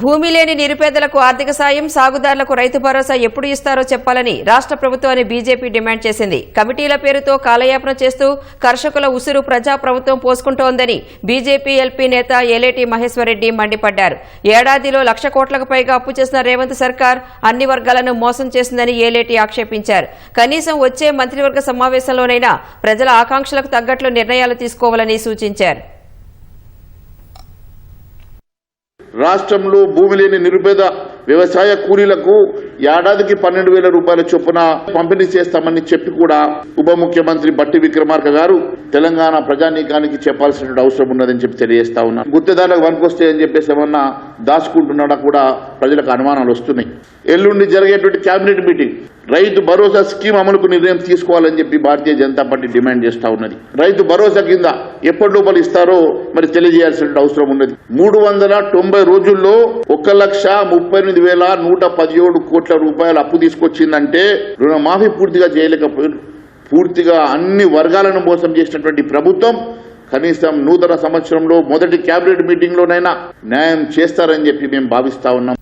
భూమి లేని నిరుపేదలకు ఆర్థిక సాయం సాగుదారులకు రైతు భరోసా ఎప్పుడు ఇస్తారో చెప్పాలని రాష్ట్ర ప్రభుత్వాన్ని బీజేపీ డిమాండ్ చేసింది. కమిటీల పేరుతో కాలయాపన చేస్తూ కర్షకుల ఉసురు ప్రజా ప్రభుత్వం పోసుకుంటోందని బీజేపీ ఎల్పీ నేత ఏలేటి మహేశ్వరరెడ్డి మండిపడ్డారు. ఏడాదిలో లక్ష కోట్లకు పైగా అప్పు చేసిన రేవంత్ సర్కార్ అన్ని వర్గాలను మోసం చేసిందని ఏలేటి ఆక్షేపించారు. కనీసం వచ్చే మంత్రివర్గ సమావేశంలోనైనా ప్రజల ఆకాంక్షలకు తగ్గట్లు నిర్ణయాలు తీసుకోవాలని సూచించారు. రాష్ట్రంలో భూమి లేని నిరుపేద వ్యవసాయ కూలీలకు ఏడాదికి పన్నెండు వేల రూపాయల చొప్పున పంపిణీ చేస్తామని చెప్పి కూడా ఉప ముఖ్యమంత్రి బట్టి విక్రమార్క గారు తెలంగాణ ప్రజానీకానికి చెప్పాల్సిన అవసరం ఉన్నదని చెప్పి తెలియజేస్తా ఉన్నా. గుత్తేదారులకు అని చెప్పేసి ఏమన్నా దాచుకుంటున్నాడా కూడా ప్రజలకు అనుమానాలు వస్తున్నాయి. ఎల్లుండి జరిగేటువంటి cabinet meeting. Rythu Bharosa scheme అమలుకు నిర్ణయం తీసుకోవాలని చెప్పి భారతీయ జనతా పార్టీ డిమాండ్ చేస్తా ఉన్నది. రైతు భరోసా కింద ఎప్పటి లోపల ఇస్తారో మరి తెలియజేయాల్సిన అవసరం ఉన్నది. మూడు వందల తొంభై రోజుల్లో ఒక లక్ష ముప్పై ఎనిమిది వేల నూట పదిహేడు కోట్ల రూపాయలు అప్పు తీసుకొచ్చిందంటే రుణమాఫీ పూర్తిగా చేయలేకపోయారు. పూర్తిగా అన్ని వర్గాలను మోసం చేసినటువంటి ప్రభుత్వం కనీసం నూతన సంవత్సరంలో మొదటి కేబినెట్ మీటింగ్ లోనైనా న్యాయం చేస్తారని చెప్పి మేము భావిస్తా ఉన్నాం.